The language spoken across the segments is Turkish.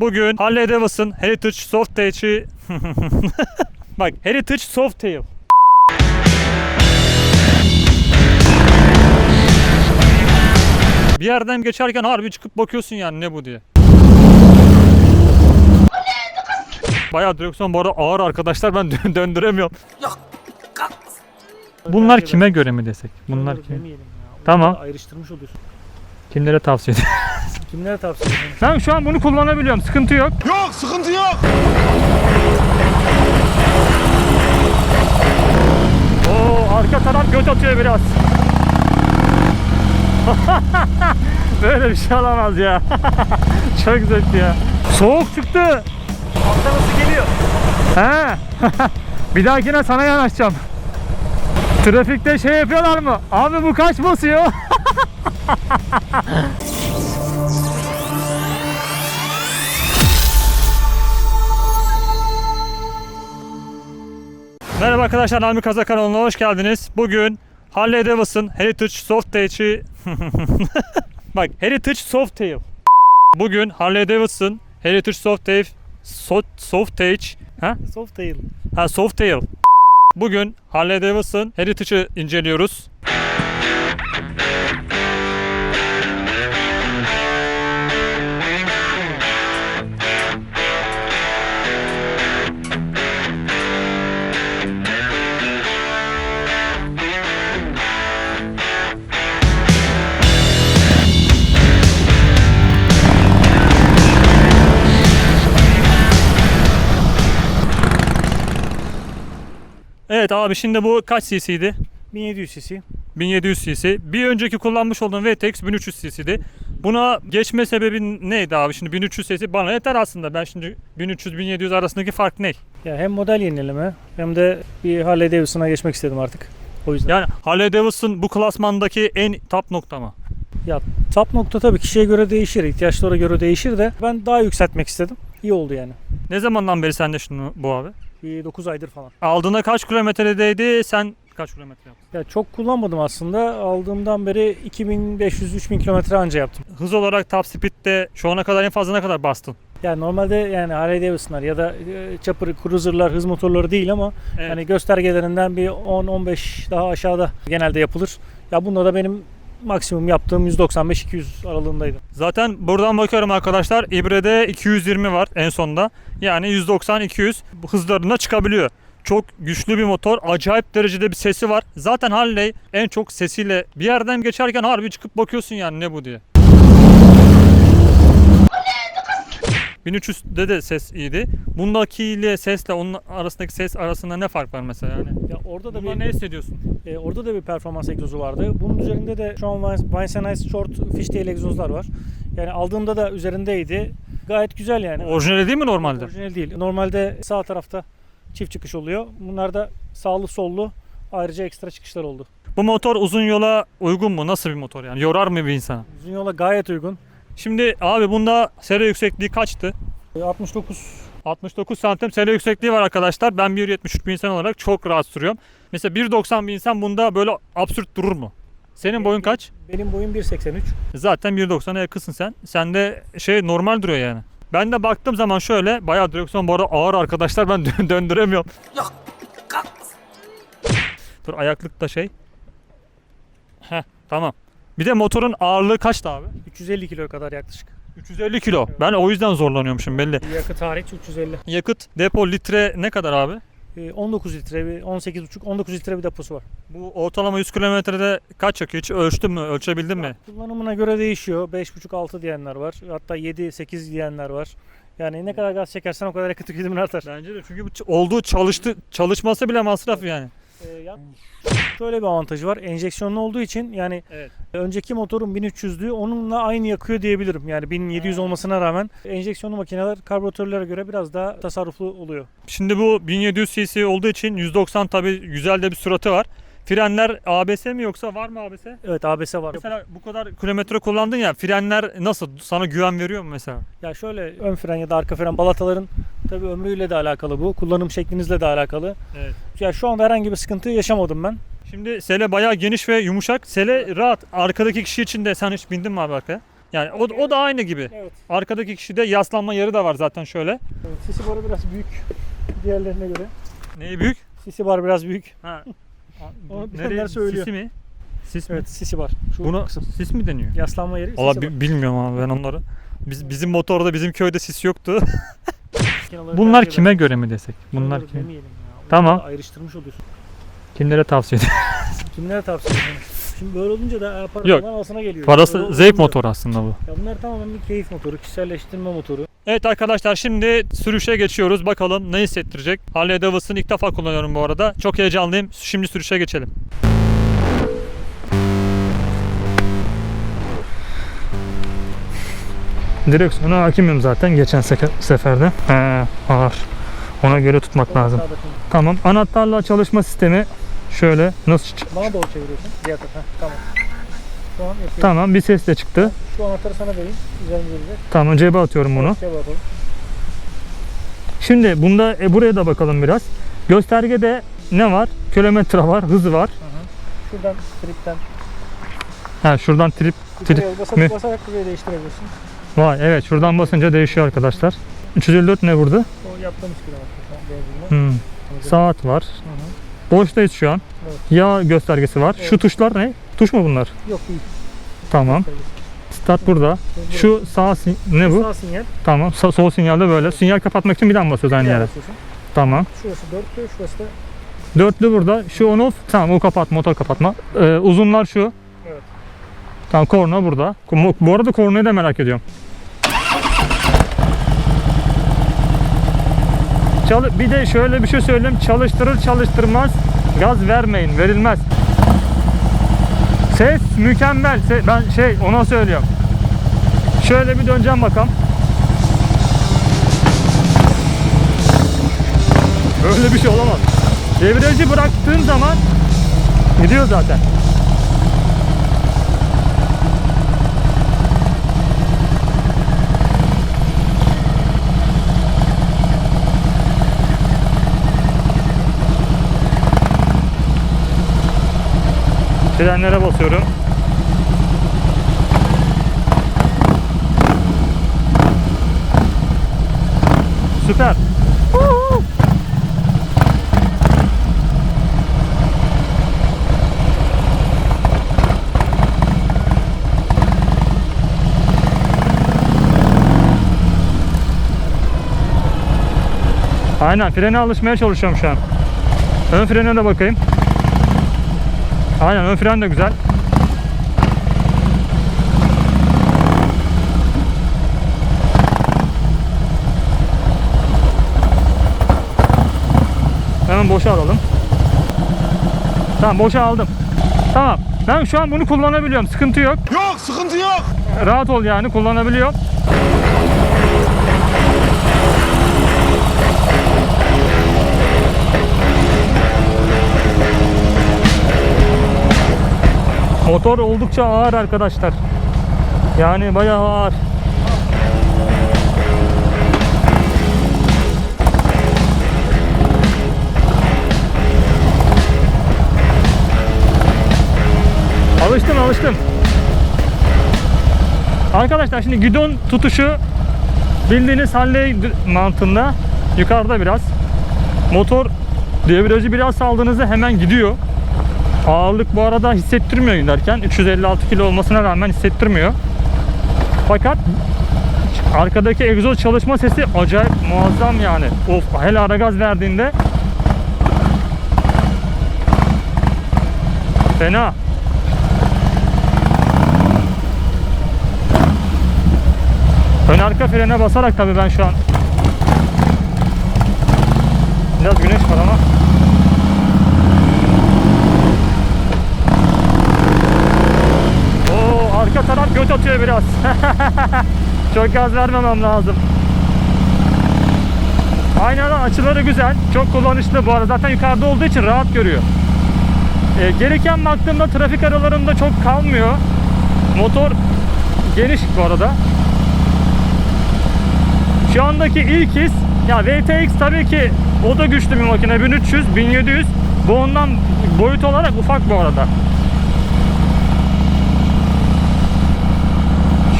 Bugün Harley Davidson Heritage Softail'i Bak Heritage Softail. Bir yerden geçerken harbi çıkıp bakıyorsun yani ne bu diye. Bayağı direksiyon bu arada ağır arkadaşlar ben dö- döndüremiyorum. Bunlar kime göre mi desek? Bunlar kim? Tamam. Ayrıştırmış oluyorsun. Kimlere tavsiye ediyorsun? Kimlere tavsiye ediyorsun? Ben şu an bunu kullanabiliyorum. Sıkıntı yok. Yok sıkıntı yok. Oo arka taraf göt atıyor biraz. Böyle bir şey olamaz ya. Çok zevkli ya. Soğuk çıktı. Altta nasıl geliyor? He. bir dahakine sana yanaşacağım. Trafikte şey yapıyorlar mı? Abi bu kaç basıyor? Arkadaşlar, Nami Kaza kanalına hoş geldiniz. Bugün Harley Davidson Heritage Softail'i Bak Heritage Softail. Bugün Harley Davidson Heritage Softail Soft Softail ha? Soft tail. Ha Softail. Bugün Harley Davidson Heritage'ı inceliyoruz. Abi şimdi bu kaç cc'ydi? 1700 cc. 1700 cc. Bir önceki kullanmış olduğum VTX 1300 cc'di. Buna geçme sebebin neydi abi? Şimdi 1300 cc bana yeter aslında. Ben şimdi 1300-1700 arasındaki fark ne? Ya hem model yenileme hem de bir Harley Davidson'a geçmek istedim artık. O yüzden. Yani Harley Davidson bu klasmandaki en top nokta mı? Top nokta tabii kişiye göre değişir, ihtiyaçlara göre değişir de ben daha yükseltmek istedim. İyi oldu yani. Ne zamandan beri sende şunu bu abi? Bir 9 aydır falan. Aldığında kaç kilometredeydi? Sen kaç kilometre yaptın? Ya çok kullanmadım aslında. Aldığımdan beri 2500-3000 kilometre anca yaptım. Hız olarak top speed'de şu ana kadar en fazla ne kadar bastın? Yani normalde yani Harley Davidson'lar ya da e, chopper, cruiser'lar, hız motorları değil ama Evet. Yani göstergelerinden bir 10-15 daha aşağıda genelde yapılır. Ya bunda da benim maksimum yaptığım 195-200 aralığındaydı. Zaten buradan bakıyorum arkadaşlar. İbre'de 220 var en sonda. Yani 190-200 hızlarına çıkabiliyor. Çok güçlü bir motor. Acayip derecede bir sesi var. Zaten Harley en çok sesiyle bir yerden geçerken harbi çıkıp bakıyorsun yani ne bu diye. 1300'de de ses iyiydi. Bundakiyle sesle onun arasındaki ses arasında ne fark var mesela yani? Ya orada da Bunda bir ne hissediyorsun? e, orada da bir performans egzozu vardı. Bunun üzerinde de şu an Vincennes Short Fishtail egzozlar var. Yani aldığımda da üzerindeydi. Gayet güzel yani. Orijinali değil mi normalde? Orijinal değil. Normalde sağ tarafta çift çıkış oluyor. Bunlar da sağlı sollu ayrıca ekstra çıkışlar oldu. Bu motor uzun yola uygun mu? Nasıl bir motor yani? Yorar mı bir insana? Uzun yola gayet uygun. Şimdi abi bunda sera yüksekliği kaçtı? E, 69 69 santim sera yüksekliği var arkadaşlar. Ben 1.73 bir insan olarak çok rahat sürüyorum. Mesela 1.90 bir insan bunda böyle absürt durur mu? Senin boyun kaç? benim boyum 1.83. Zaten 1.90'a yakınsın sen. Sende şey normal duruyor yani. Ben de baktığım zaman şöyle bayağı direksiyon bu arada ağır arkadaşlar ben dö- döndüremiyorum. Yok Dur ayaklık da şey. Heh tamam. Bir de motorun ağırlığı kaçtı abi? 350 kilo kadar yaklaşık. 350 kilo. Ben o yüzden zorlanıyormuşum belli. Yakıt hariç 350. Yakıt depo litre ne kadar abi? Ee, 19 litre, bir 18,5 19 litre bir deposu var. Bu ortalama 100 kilometrede kaç yakıyor? Hiç ölçtün mü? Ölçebildin mi? Kullanımına göre değişiyor. 5,5-6 diyenler var. Hatta 7-8 diyenler var. Yani ne kadar gaz çekersen o kadar yakıt tüketimin artar. Bence de çünkü olduğu çalıştı çalışması bile masraf yani. Ee, ya- şöyle bir avantajı var. Enjeksiyonlu olduğu için yani Evet. önceki motorun 1300'lü onunla aynı yakıyor diyebilirim. Yani 1700 Ha. olmasına rağmen enjeksiyonlu makineler karbüratörlere göre biraz daha tasarruflu oluyor. Şimdi bu 1700 cc olduğu için 190 tabi güzel de bir suratı var. Frenler ABS mi yoksa var mı ABS? Evet ABS var. Mesela bu kadar kilometre kullandın ya frenler nasıl? Sana güven veriyor mu mesela? Ya şöyle ön fren ya da arka fren balataların tabii ömrüyle de alakalı bu. Kullanım şeklinizle de alakalı. Evet. Ya şu anda herhangi bir sıkıntı yaşamadım ben. Şimdi sele bayağı geniş ve yumuşak. Sele rahat. Arkadaki kişi için de sen hiç bindin mi abi arkaya? Yani o, o da aynı gibi. Evet. Arkadaki kişide yaslanma yeri de var zaten şöyle. evet. Sisi barı biraz büyük diğerlerine göre. Neyi büyük? Sisi bar biraz büyük. Ha. Onu bilenler söylüyor. Sisi mi? Sis mi? Evet sisi bar. Şu Buna kısım. sis mi deniyor? Yaslanma yeri Valla sisi bi- bilmiyorum abi ben onları. Biz, bizim motorda bizim köyde sis yoktu. Bunlar kime göre mi desek? Bunlar Onları kim? demeyelim ya. Onları Tamam. Ayrıştırmış oluyorsun. Kimlere tavsiye ederim? Kimlere tavsiye ederim? Şimdi böyle olunca da e, para Yok. alsına geliyor. Parası Böyle zevk motoru aslında bu. Ya bunlar tamamen bir keyif motoru, kişiselleştirme motoru. Evet arkadaşlar şimdi sürüşe geçiyoruz. Bakalım ne hissettirecek. Harley Davidson ilk defa kullanıyorum bu arada. Çok heyecanlıyım. Şimdi sürüşe geçelim. Direksiyona hakimim zaten geçen seferde. He, ağır. Ona göre tutmak lazım. Tamam. Anahtarla çalışma sistemi şöyle nasıl çık- Bana doğru çeviriyorsun. Diğer tarafa. Tamam. Şu an yapıyorum. Tamam bir ses de çıktı. Şu anahtarı sana vereyim. Üzerine gelecek. Tamam cebe atıyorum bunu. Şey bakalım. Şimdi bunda e, buraya da bakalım biraz. Göstergede ne var? Kilometre var, hız var. Hı hı. Şuradan tripten. Ha şuradan trip. Trip basarak, mi? basarak buraya değiştirebilirsin. Vay evet şuradan basınca değişiyor arkadaşlar. 354 ne burada? O yaptığımız kilometre şu an benzinle. Hmm. Saat var. Hı hı. Boştayız şu an. Evet. Yağ göstergesi var. Şu Evet. tuşlar ne? Tuş mu bunlar? Yok değil. Tamam. Start burada. Şu sağ sin- ne bu? Sağ sinyal. Tamam. Sa- sol sinyalde böyle. Sinyal kapatmak için bir daha basıyoruz aynı yere? Tamam. Şurası dörtlü, şurası da Dörtlü burada. Şu on off. Tamam o kapat. Motor kapatma. Ee, uzunlar şu. Evet. Tamam korna burada. Bu arada kornayı da merak ediyorum. Çalı- bir de şöyle bir şey söyleyeyim. Çalıştırır çalıştırmaz gaz vermeyin. Verilmez. Ses mükemmel. Se- ben şey ona söylüyorum. Şöyle bir döneceğim bakalım. Böyle bir şey olamaz. Devreci bıraktığın zaman gidiyor zaten. Frenlere basıyorum. Süper. Aynen frene alışmaya çalışıyorum şu an. Ön frene de bakayım. Aynen ön fren de güzel. Hemen boşa alalım. Tamam boşa aldım. Tamam. Ben şu an bunu kullanabiliyorum. Sıkıntı yok. Yok sıkıntı yok. Rahat ol yani kullanabiliyorum. Motor oldukça ağır arkadaşlar. Yani bayağı ağır. Alıştım alıştım. Arkadaşlar şimdi gidon tutuşu bildiğiniz Harley mantığında yukarıda biraz. Motor debriyajı biraz saldığınızda hemen gidiyor. Ağırlık bu arada hissettirmiyor giderken. 356 kilo olmasına rağmen hissettirmiyor. Fakat arkadaki egzoz çalışma sesi acayip muazzam yani. Of hele ara gaz verdiğinde fena. Ön arka frene basarak tabii ben şu an Biraz güneş var ama Oo, arka taraf göt atıyor biraz. Çok gaz vermemem lazım. Aynadan açıları güzel. Çok kullanışlı. Bu arada zaten yukarıda olduğu için rahat görüyor. E, Gereken baktığımda trafik aralarında çok kalmıyor. Motor geniş bu arada. Şu andaki ilk his ya VTX tabii ki o da güçlü bir makine. 1300 1700 bu ondan boyut olarak ufak bu arada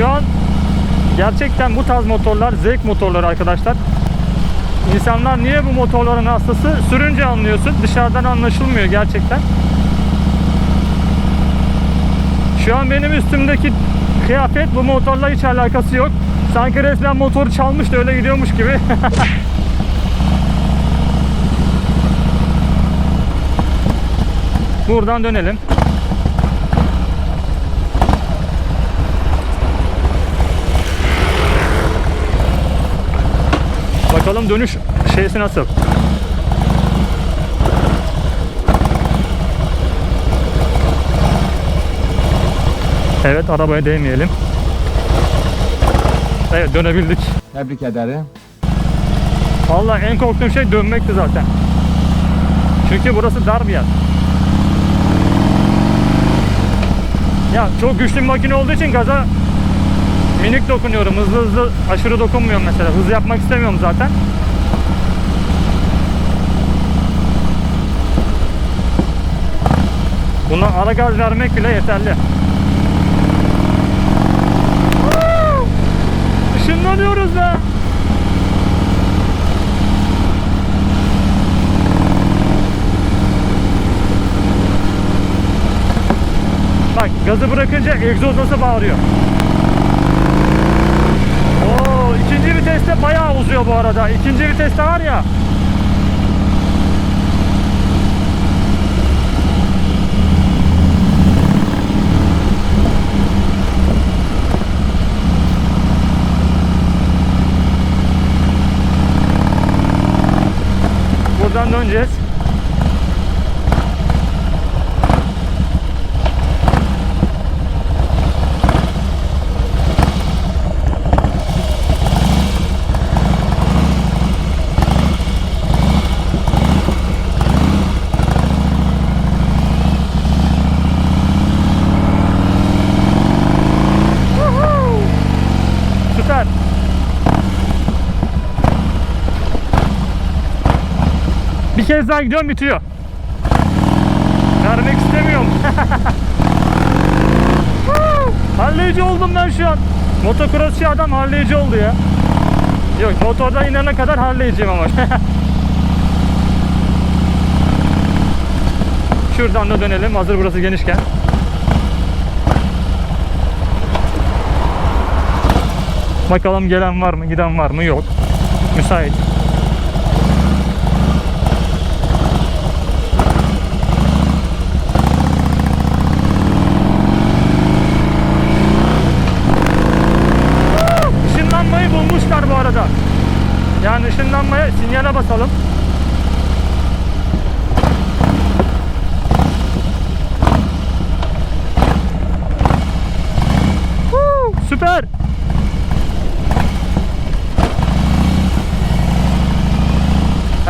Şu an gerçekten bu tarz motorlar zevk motorları arkadaşlar. İnsanlar niye bu motorların hastası? Sürünce anlıyorsun. Dışarıdan anlaşılmıyor gerçekten. Şu an benim üstümdeki kıyafet bu motorla hiç alakası yok. Sanki resmen motoru çalmış da öyle gidiyormuş gibi. Buradan dönelim. Bakalım dönüş şeysi nasıl? Evet arabaya değmeyelim. Evet dönebildik. Tebrik ederim. Vallahi en korktuğum şey dönmekti zaten. Çünkü burası dar bir yer. Ya çok güçlü bir makine olduğu için gaza minik dokunuyorum. Hızlı hızlı aşırı dokunmuyorum mesela. Hız yapmak istemiyorum zaten. Buna ara gaz vermek bile yeterli. Işınlanıyoruz be. Bak gazı bırakınca egzoz nasıl bağırıyor. Oo, ikinci viteste bayağı uzuyor bu arada. İkinci viteste var ya. Buradan döneceğiz. Süper. Bir kez daha gidiyorum bitiyor. Vermek istemiyorum. Woo! Harleyci oldum ben şu an. Motocrossçu adam harleyci oldu ya. Yok motorda inene kadar harleyciyim ama. Şuradan da dönelim hazır burası genişken. Bakalım gelen var mı giden var mı yok. Müsait. Işınlanmayı bulmuşlar bu arada. Yani ışınlanmaya sinyale basalım. Woo, Süper.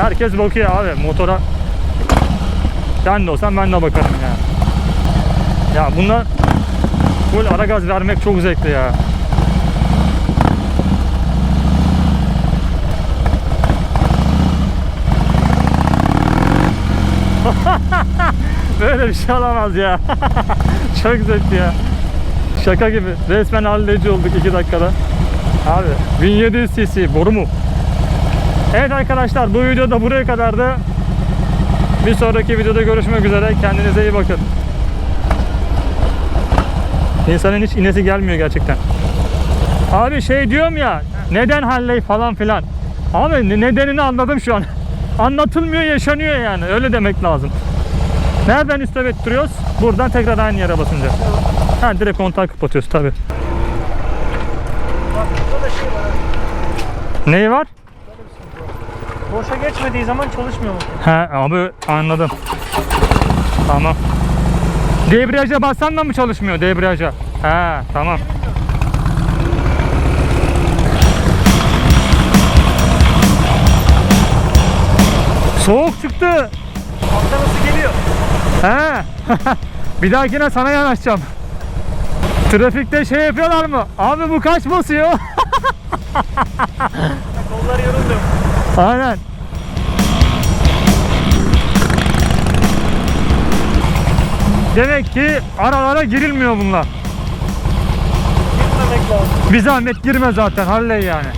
Herkes bakıyor abi motora. Ben de olsam ben de bakarım ya. Ya bunlar full ara gaz vermek çok zevkli ya. Böyle bir şey olamaz ya. Çok zevkli ya. Şaka gibi. Resmen halledici olduk 2 dakikada. Abi 1700 cc boru mu? Evet arkadaşlar bu video da buraya kadardı. Bir sonraki videoda görüşmek üzere. Kendinize iyi bakın. İnsanın hiç inesi gelmiyor gerçekten. Abi şey diyorum ya neden Halley falan filan. Abi ne- nedenini anladım şu an. Anlatılmıyor yaşanıyor yani öyle demek lazım. Nereden üstte bekliyoruz? Buradan tekrar aynı yere basınca. Ha direkt kontağı kapatıyoruz tabi. Neyi var? Boşa geçmediği zaman çalışmıyor motor. He abi anladım. Tamam. Debriyaja bassan da mı çalışmıyor debriyaja? He tamam. Soğuk çıktı. Altta nasıl geliyor? He. bir dahakine sana yanaşacağım. Trafikte şey yapıyorlar mı? Abi bu kaç basıyor? Kollar yoruldu. Aynen. Demek ki aralara girilmiyor bunlar. Gitme girmek lazım. Bir zahmet girme zaten Harley yani.